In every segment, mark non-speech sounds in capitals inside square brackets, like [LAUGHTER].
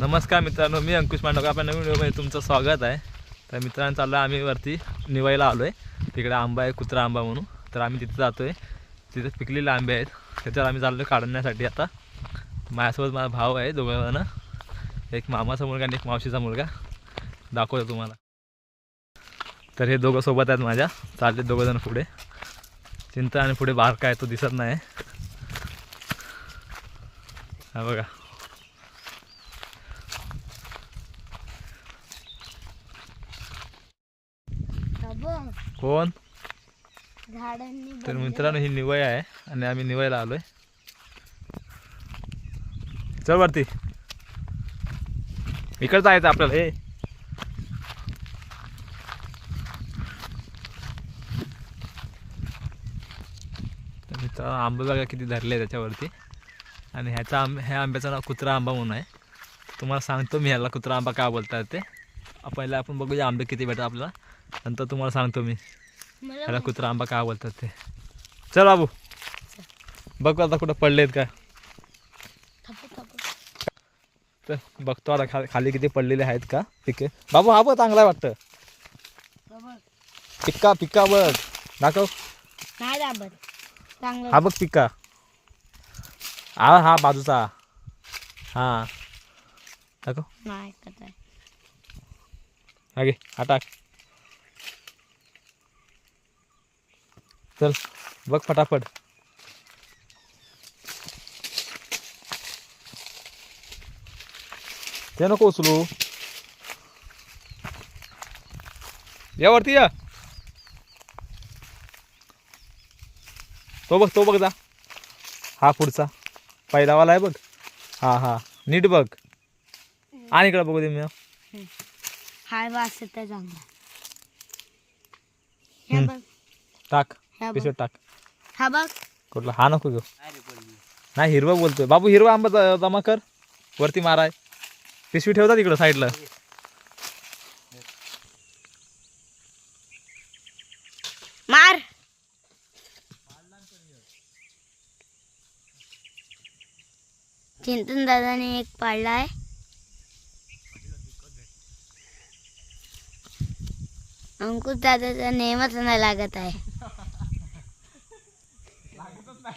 नमस्कार मित्रांनो मी अंकुश मांडवकर. आपल्या नवीन व्हिडिओमध्ये तुमचं स्वागत आहे. तर मित्रांनो चाललो आहे आम्ही वरती निवायला आलो आहे तिकडे आंबा आहे कुत्रा आंबा म्हणून. तर आम्ही तिथे जातो आहे तिथे पिकलेले आंबे आहेत. त्याच्यावर आम्ही चाललो काढण्यासाठी आता. माझ्यासोबत माझा भाऊ आहे दोघं एक मामाचा मुलगा आणि एक मावशीचा मुलगा. दाखवतो तुम्हाला. तर हे दोघं सोबत आहेत माझ्या. चालले दोघं जण पुढे. चिंता आणि पुढे बारका आहे तो दिसत नाही. हा बघा बघ कोण? तर. मित्रांनो ही निवय आहे आणि आम्ही निवयला आलोय. चल वरती. इकडं जायचं आपल्याला हे तर मित्रांनो आंबे बघा किती धरले त्याच्यावरती. आणि ह्याचा आंब ह्या आंब्याचं नाव कुत्रा आंबा म्हणून आहे. तुम्हाला सांगतो मी ह्याला कुत्रा आंबा का बोलतात ते. पहिला आपण बघूया आंबे किती भेटतात आपल्याला. नंतर तुम्हाला सांगतो मी. मला ह्याला कुत्रा आंबा का बोलतात ते. चल बाबू. बघ आता कुठं पडलेत का तर बघतो आता खा खाली किती पडलेले आहेत का. पिके. बाबू हा बघ चांगला वाटतं. पिक्का पिक्का बघ. दाखव. नाही दाबत. चांगलं हा बघ पिक्का हा हा बाजूचा. हा. दाखव. नाही कसं आहे. हा घे हा टाक. चल बघ फटाफट. ते नको उचलू. या वरती या. तो बघ तो बघ जा. हा पुढचा. पहिलावाला आहे बघ. हा हा. नीट बघ. आणि इकडं बघू दे मी. हाय वास टाक. हे बघ. पिशवीत टाक. हा बघ. कुठला? हा नको घेऊ. नाही हिरवा बोलतोय. बाबू हिरवा आंबा ज- जमा कर. वरती माराय. पिशवी ठेवता तिकडं साईडला. मार. चिंतन दादाने एक पाडला आहे अंकुश दादाचा नेहमच नाही लागत आहे.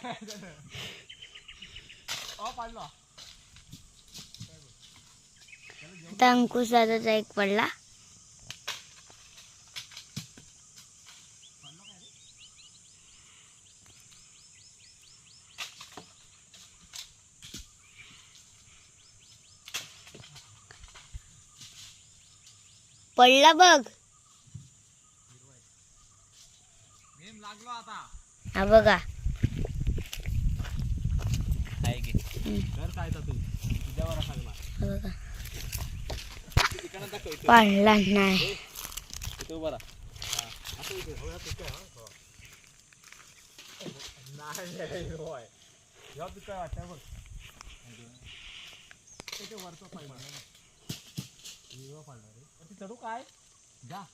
[LAUGHS] आता अंकुश दादाचा एक पडला पडला बघ हा बघा. हा नाही चढू काय जा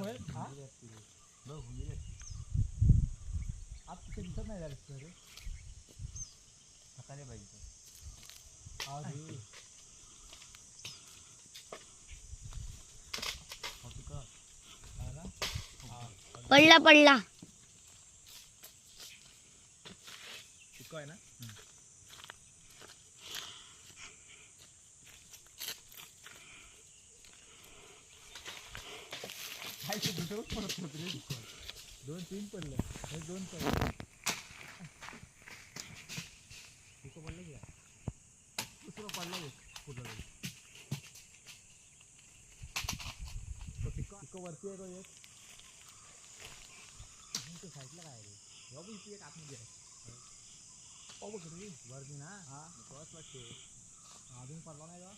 होईल आज तिथे दिसत नाही. झालं सकाळी पाहिजे. पडला पडला. आहे ना? दोन तीन पडले. हे दोन पडले पिको पडलं की दुसरं पडलं बघ कुठं तरी. तो तो एक. साईडला काय रे? बाबू इथे एक आतमध्ये आहे. ओ बघ रे वरती ना? हा. तोच वाटते. अजून पडला नाही का?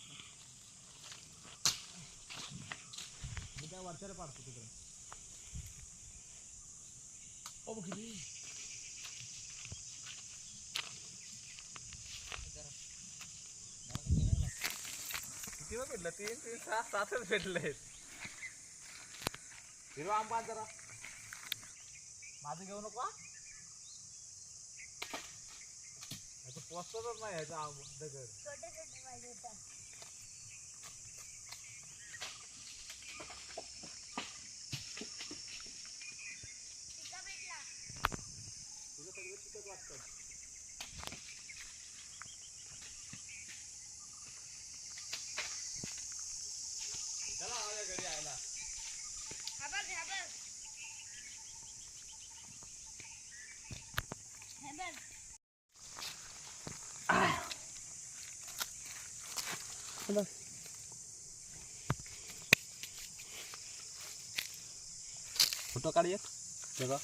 मी त्या वरच्याला पाडतो तिकडे. बघ किती भेटलं? तीन तीन सहा सातच भेटले हिरवा आंबा आण जरा. माझं घेऊ नको हा? याचं पोचतच नाही ह्याचा आंब दगड. छोटे छोटे पाहिजे बघ फोटो काढ एक. बघा.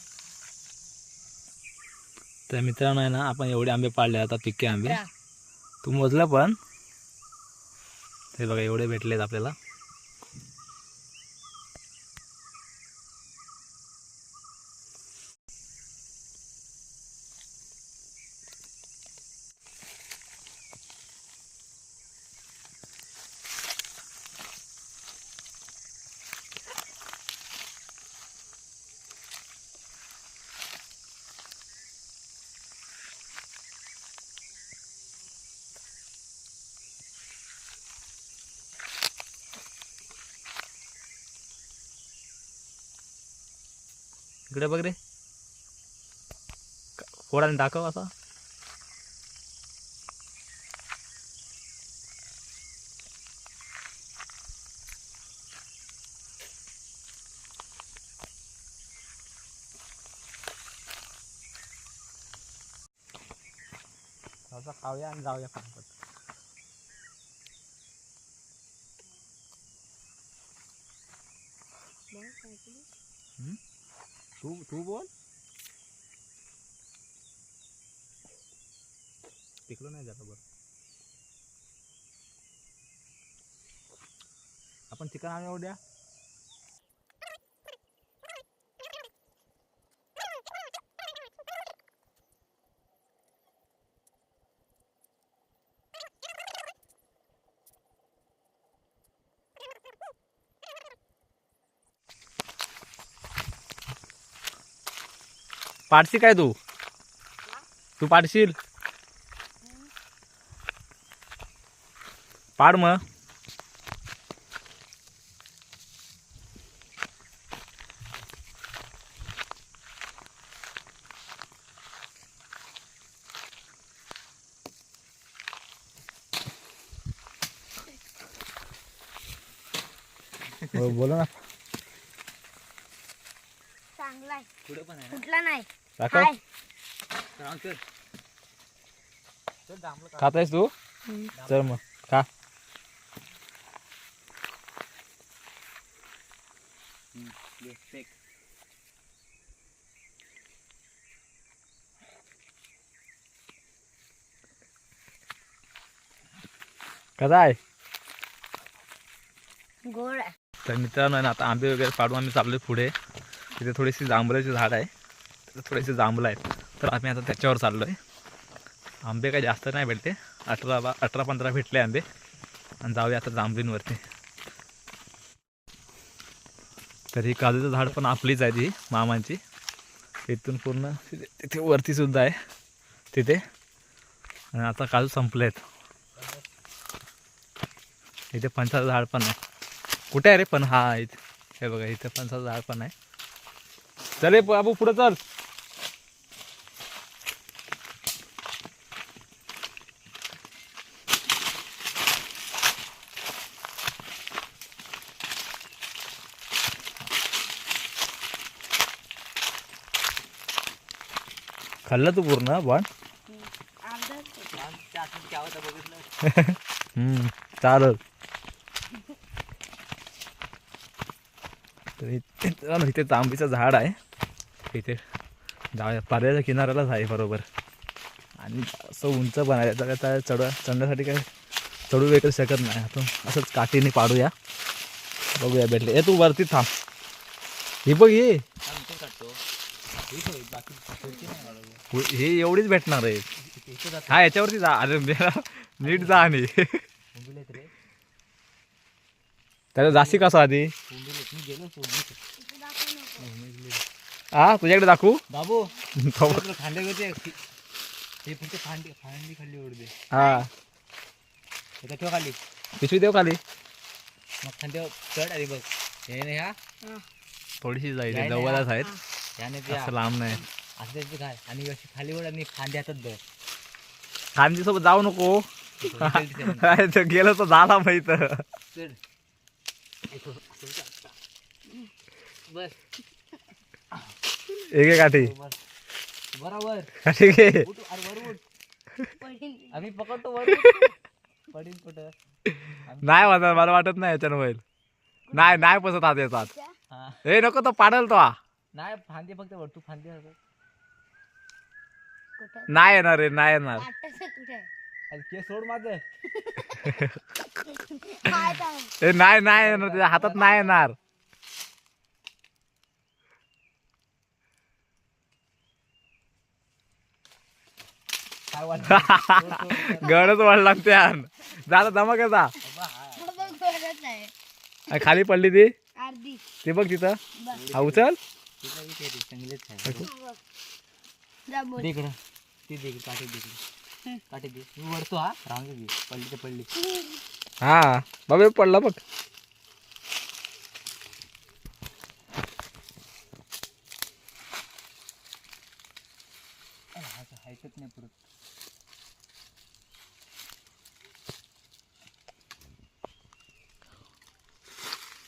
तर मित्रांनो आहे ना आपण एवढे आंबे पाडले आता पिके आंबे. तू मोजलं पण. हे बघा एवढे भेटलेत आपल्याला. इकडे बघ रे. फोडाने टाकव असा. खाऊया आणि जाऊया पटपट तू तू बोल तिकडं नाही जात बरं. आपण चिकन आणूया उद्या पाडशी काय तू? तू पाडशील? पाड मग. हो, बोला ना चांगला आहे पुढे पण आहे कुठला नाही. दाखव. हाय. खात आहेस तू. चल मग खा. कसा आहे? गोड आहे. तर मित्रांनो आहे ना आता आंबे वगैरे पाडून आम्ही चाललोय पुढे. तिथे थोडीशी जांभळाची झाड आहे. तिथे थोडेसे जांभळं आहेत. तर आम्ही आता त्याच्यावर चाललो आहे आंबे काही जास्त नाही भेटते अठरा बा अठरा पंधरा भेटले आंबे. आणि जाऊया आता जांभळींवरती. तर ही काजूचं झाड पण आपलीच आहे ती मामांची. तिथून पूर्ण तिथे तिथे वरती सुद्धा आहे. तिथे. आणि आता काजू संपले आहेत इथे फणसाचं झाड पण आहे. कुठे आहे रे पण हा इथे. हे बघा इथे फणसाचं झाड पण आहे. चले बाबू पुढे चल. खाल्लं तू पूर्ण पण हम्म, चालेल. इथे आंबीचं झाड आहे. इथे. जाऊया. पर्याच्या किनाऱ्यालाच आहे बरोबर. आणि असं उंच बनायचं काय त्या चढ चढण्यासाठी काय चढू वगैरे शकत नाही. आपण असंच काठीने पाडूया. बघूया भेटले. ए तू वरती थांब. हे बघ ये हे हो, एवढीच भेटणार आहे. हा याच्यावरती जा. अरे नीट जा आणि. त्याला जास्ती कसा आधी हा तुझ्याकडे दाखवू? बाबू तो- खांडे होते ते फक्त फांडी फांडी खाल्ली उडते हा. त्याचा ठेव खाली. पिशवी देऊ खाली. मग खांद्यावर चढ आधी बघ. हे नाही हा? थोडीशी जाईल. जवळच आहेत. याने ते असं लांब नाही. असं त्याची काय आणि अशी खाली ओढ आणि फांदी हातात धर. खांदी सोबत जाऊ नको. काय [LAUGHS] ते गेलं तर झाला माहीत. बस. एक एक काठी बस बरोबर. काठी घे. उठ अरे वर उठ. पडीन. आम्ही पकडतो वर उठ. पडीन कुठं? नाही वाटत मला वाटत नाही याच्यानं होईल. नाही नाही पसत हात येतात हा. हे नको तो पाडल तो. हा. नाही फांदी फक्त वर तू फांदी कुठं? नाही येणार रे नाही येणार. आताचं कुठे? अरे के सोड माझं. हे नाही नाही येणार त्याच्या हातात नाही येणार. [LAUGHS] गडच वाढला त्या झाला धमा कसा खाली पडली ती? अर्धी. ते बघ तिथं. हा उचल. चांगलेच आहे जा बोल. दे इकडं. ते दे इकडं, काठी दे इकडं. काठी दे मी वरतो हा राहून दे पडली तर पडली हा बाबा पडला बघ अरे, हा तर हायकत नाही पुढं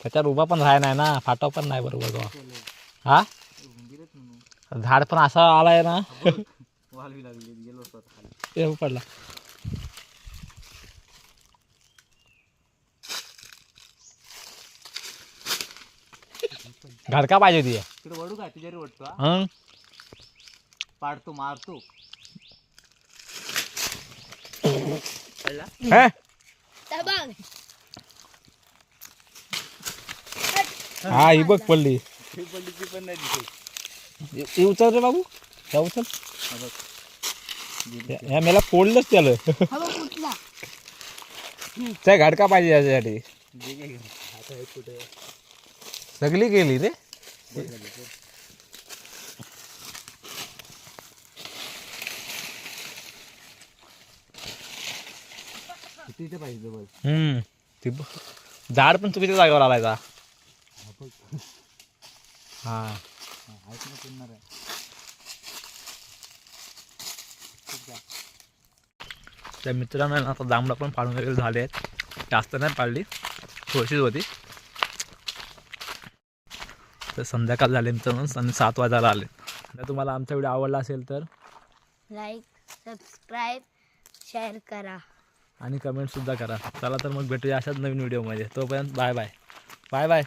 त्याच्यावर उभा पण राहाय नाही ना फाटा पण नाही बरोबर हा? झाड पण असा आलाय ना. [LAUGHS] ते पडला. घडका पाहिजे होती. तिकडे वडू काय? तुझ्यावर वडतो हा? हं? पाडतो मारतो. हे? तर बघ हा ही बघ पडली. ती पडली ती पण नाही दिसत उचल रे बाबू. त्या उचल. हा बघ या- या मेला फोडलंच त्याला. त्या घडका पाहिजे याच्यासाठी? सगळी गेली रे. किती इथे पाहिजे झाड पण चुकीच्या जागेवर आलाय का हा. हा आहे. त्या मित्रांना आता जांभळं पण पाडून वगैरे झाले आहेत. जास्त नाही पाडली थोडीशीच होती. तर संध्याकाळ झाले मित्रांनो आणि सात वाजायला आले. जर तुम्हाला आमचा व्हिडिओ आवडला असेल तर लाईक सबस्क्राईब शेअर करा. आणि कमेंटसुद्धा करा. चला तर मग भेटूया अशाच नवीन व्हिडिओमध्ये. तोपर्यंत बाय बाय बाय बाय